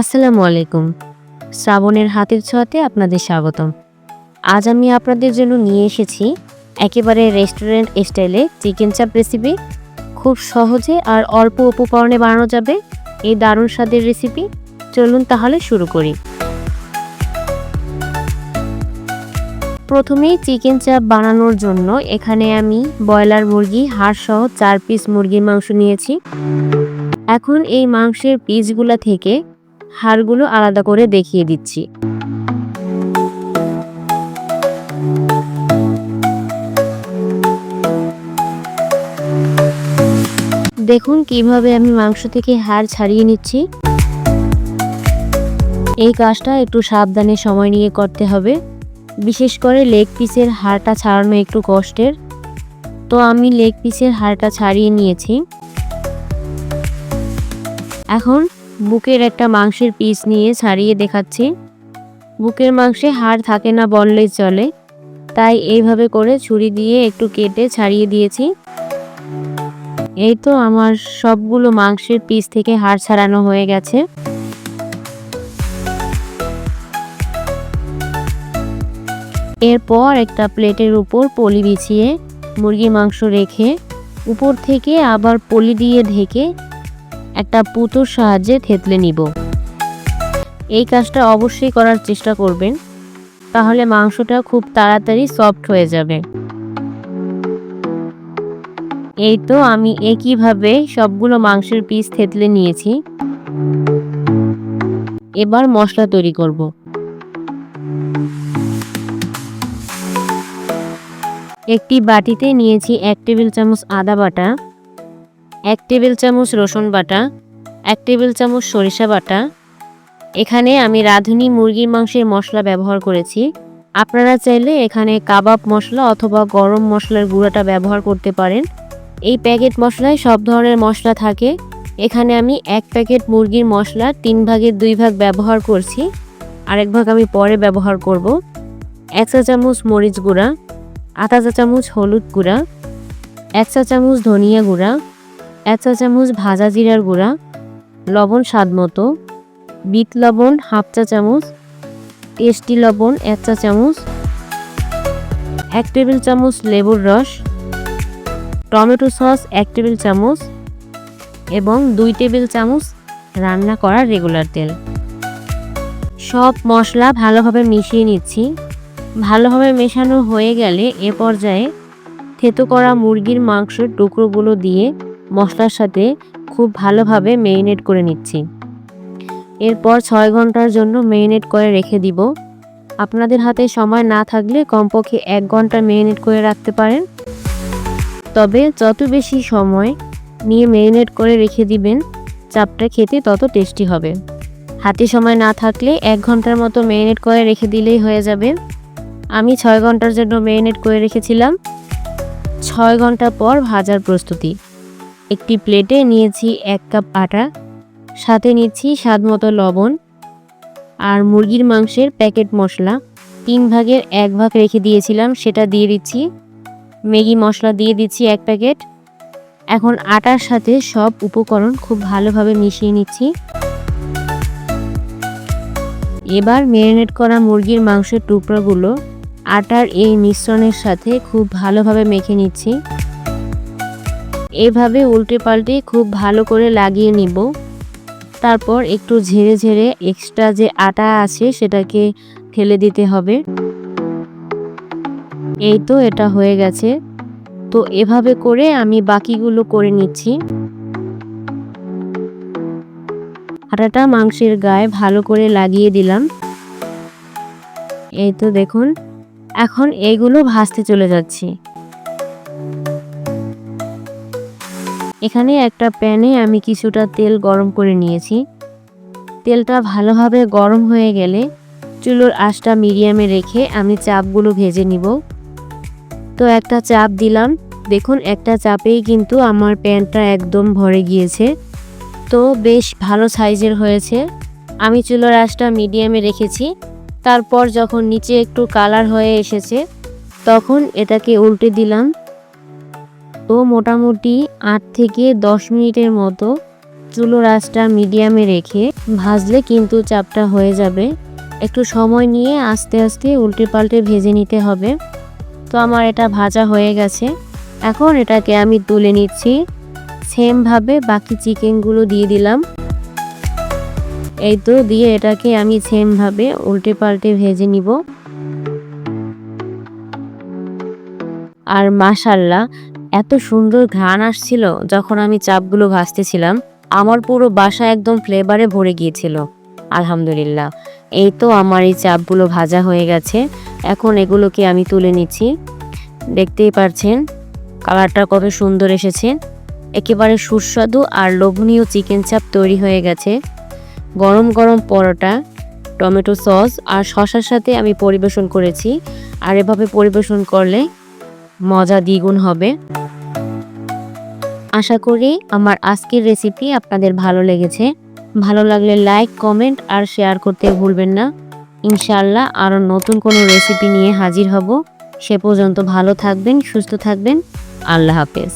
আসসালামু আলাইকুম। শ্রাবণের হাতের ছোঁয়াতে আপনাদের স্বাগতম। আজ আমি আপনাদের জন্য নিয়ে এসেছি একেবারে রেস্টুরেন্ট স্টাইলে চিকেন চাপ রেসিপি খুব সহজে আর অল্প উপকরণে বানানো যাবে এই দারুণ স্বাদের রেসিপি চলুন তাহলে শুরু করি। প্রথমেই চিকেন চাপ বানানোর জন্য এখানে আমি ব্রয়লার মুরগি হাড় সহ চার পিস মুরগির মাংস নিয়েছি। এখন এই মাংসের পিসগুলা থেকে হাড়গুলো আলাদা করে দেখিয়ে দিচ্ছি। দেখুন কীভাবে আমি মাংস থেকে হাড় ছাড়িয়ে নিচ্ছি। এই কাজটা একটু সাবধানে সময় নিয়ে করতে হবে। বিশেষ করে লেগ পিসের হাড়টা ছাড়ানো একটু কষ্টের। তো আমি লেগ পিসের হাড়টা ছাড়িয়ে নিয়েছি। এখন বুকের একটা মাংসের পিস নিয়ে ছাড়িয়ে দেখাচ্ছি। বুকের মাংসে হাড় থাকে না বললেই চলে। তাই এইভাবে করে ছুরি দিয়ে একটু কেটে ছাড়িয়ে দিয়েছি। এই তো আমার সবগুলো মাংসের পিস থেকে হাড় ছাড়ানো হয়ে গেছে। এরপর একটা প্লেটের উপর পলি বিছিয়ে মুরগির মাংস রেখে উপর থেকে আবার পলি দিয়ে ঢেকে একটা পুতুর সাহায্যে থেতলে নিব। এই কাজটা অবশ্যই করার চেষ্টা করবেন, তাহলে মাংসটা খুব তাড়াতাড়ি সফট হয়ে যাবে। এই তো আমি একইভাবে সবগুলো মাংসের পিস থেতলে নিয়েছি। এবার মশলা তৈরি করব। একটি বাটিতে নিয়েছি এক টেবিল চামচ আদা বাটা। এক টেবিল চামচ রসুন বাটা, এক টেবিল চামচ সরিষা বাটা। এখানে আমি রাঁধুনি মুরগির মাংসের মশলা ব্যবহার করেছি। আপনারা চাইলে এখানে কাবাব মশলা অথবা গরম মশলার গুঁড়াটা ব্যবহার করতে পারেন। এই প্যাকেট মশলায় সব ধরনের মশলা থাকে। এখানে আমি এক প্যাকেট মুরগির মশলা তিন ভাগের দুই ভাগ ব্যবহার করছি। আরেক ভাগ আমি পরে ব্যবহার করব। এক চা চামচ মরিচ গুঁড়া, আধা চা চামচ হলুদ গুঁড়া, এক চা চামচ ধনিয়া গুঁড়া এক চা চামচ ভাজা জিরার গুঁড়া, লবণ স্বাদ মতো, বিট লবণ হাফ চা চামচ টেস্টি লবণ এক চা চামচ এক টেবিল চামচ লেবুর রস, টমেটো সস এক টেবিল চামচ এবং দুই টেবিল চামচ রান্না করা রেগুলার তেল। সব মশলা ভালোভাবে মিশিয়ে নিচ্ছি। ভালোভাবে মেশানো হয়ে গেলে এ পর্যায়ে থেতো করা মুরগির মাংসের টুকরোগুলো দিয়ে মশলার সাথে খুব ভালোভাবে মেরিনেট করে নিচ্ছি। এরপর ছয় ঘণ্টার জন্য মেরিনেট করে রেখে দিব। আপনাদের হাতে সময় না থাকলে কমপক্ষে এক ঘণ্টা মেরিনেট করে রাখতে পারেন। তবে যত বেশি সময় নিয়ে মেরিনেট করে রেখে দিবেন, চাপটা খেতে তত টেস্টি হবে। হাতে সময় না থাকলে এক ঘণ্টার মতো মেরিনেট করে রেখে দিলেই হয়ে যাবে। আমি ছয় ঘণ্টার জন্য মেরিনেট করে রেখেছিলাম। ছয় ঘণ্টা পর ভাজার প্রস্তুতি। একটি প্লেটে নিয়েছি এক কাপ আটা, সাথে নিচ্ছি স্বাদ মতো লবণ আর মুরগির মাংসের প্যাকেট মশলা। তিন ভাগের এক ভাগ রেখে দিয়েছিলাম, সেটা দিয়ে দিচ্ছি। ম্যাগি মশলা দিয়ে দিচ্ছি এক প্যাকেট। এখন আটার সাথে সব উপকরণ খুব ভালোভাবে মিশিয়ে নিচ্ছি। এবার ম্যারিনেট করা মুরগির মাংসের টুকরোগুলো আটার এই মিশ্রণের সাথে খুব ভালোভাবে মেখে নিচ্ছি। এভাবে উল্টে পাল্টে খুব ভালো করে লাগিয়ে নিব। তারপর একটু ঝেড়ে ঝেড়ে এক্সট্রা যে আটা আছে সেটাকে ফেলে দিতে হবে। এই তো এটা হয়ে গেছে। তো এভাবে করে আমি বাকিগুলো করে নিচ্ছি। আটাটা মাংসের গায়ে ভালো করে লাগিয়ে দিলাম। এই তো দেখুন, এখন এগুলো ভাসতে চলে যাচ্ছি। এখানে একটা প্যানে আমি কিছুটা তেল গরম করে নিয়েছি। তেলটা ভালোভাবে গরম হয়ে গেলে চুলোর আঁচটা মিডিয়ামে রেখে আমি চাপগুলো ভেজে নিব। তো একটা চাপ দিলাম। দেখুন, একটা চাপেই কিন্তু আমার প্যানটা একদম ভরে গিয়েছে। তো বেশ ভালো সাইজের হয়েছে। আমি চুলোর আঁচটা মিডিয়ামে রেখেছি। তারপর যখন নিচে একটু কালার হয়ে এসেছে, তখন এটাকে উল্টে দিলাম। তো মোটামুটি আট থেকে দশ মিনিটের মতো চুলো আঁচটা মিডিয়ামে রেখে ভাজলে কিন্তু চাপটা হয়ে যাবে। একটু সময় নিয়ে আস্তে আস্তে উল্টে পাল্টে ভেজে নিতে হবে। তো আমার এটা ভাজা হয়ে গেছে। এখন এটাকে আমি তুলে নিচ্ছি। সেমভাবে বাকি চিকেনগুলো দিয়ে দিলাম। এই তো দিয়ে এটাকে আমি সেমভাবে উল্টে পাল্টে ভেজে নিব। আর মাশাল্লাহ এত সুন্দর ঘ্রাণ আসছিল যখন আমি চাপগুলো ভাসতেছিলাম, আমার পুরো বাসা একদম ফ্লেভারে ভরে গিয়েছিল। আলহামদুলিল্লাহ, এই তো আমার এই চাপগুলো ভাজা হয়ে গেছে, এখন এগুলোকে আমি তুলে নিচ্ছি। দেখতেই পারছেন, কালারটা কত সুন্দর এসেছে। একেবারে সুস্বাদু আর লোভনীয় চিকেন চাপ তৈরি হয়ে গেছে। গরম গরম পরোটা, টমেটো সস আর শশার সাথে আমি পরিবেশন করেছি, আর এভাবে পরিবেশন করলে মজা দ্বিগুণ হবে। আশা করি আমার আজকের রেসিপি আপনাদের ভালো লেগেছে। ভালো লাগলে লাইক কমেন্ট আর শেয়ার করতে ভুলবেন না। ইনশাল্লাহ আরও নতুন কোনো রেসিপি নিয়ে হাজির হব। সে পর্যন্ত ভালো থাকবেন, সুস্থ থাকবেন। আল্লাহ হাফেজ।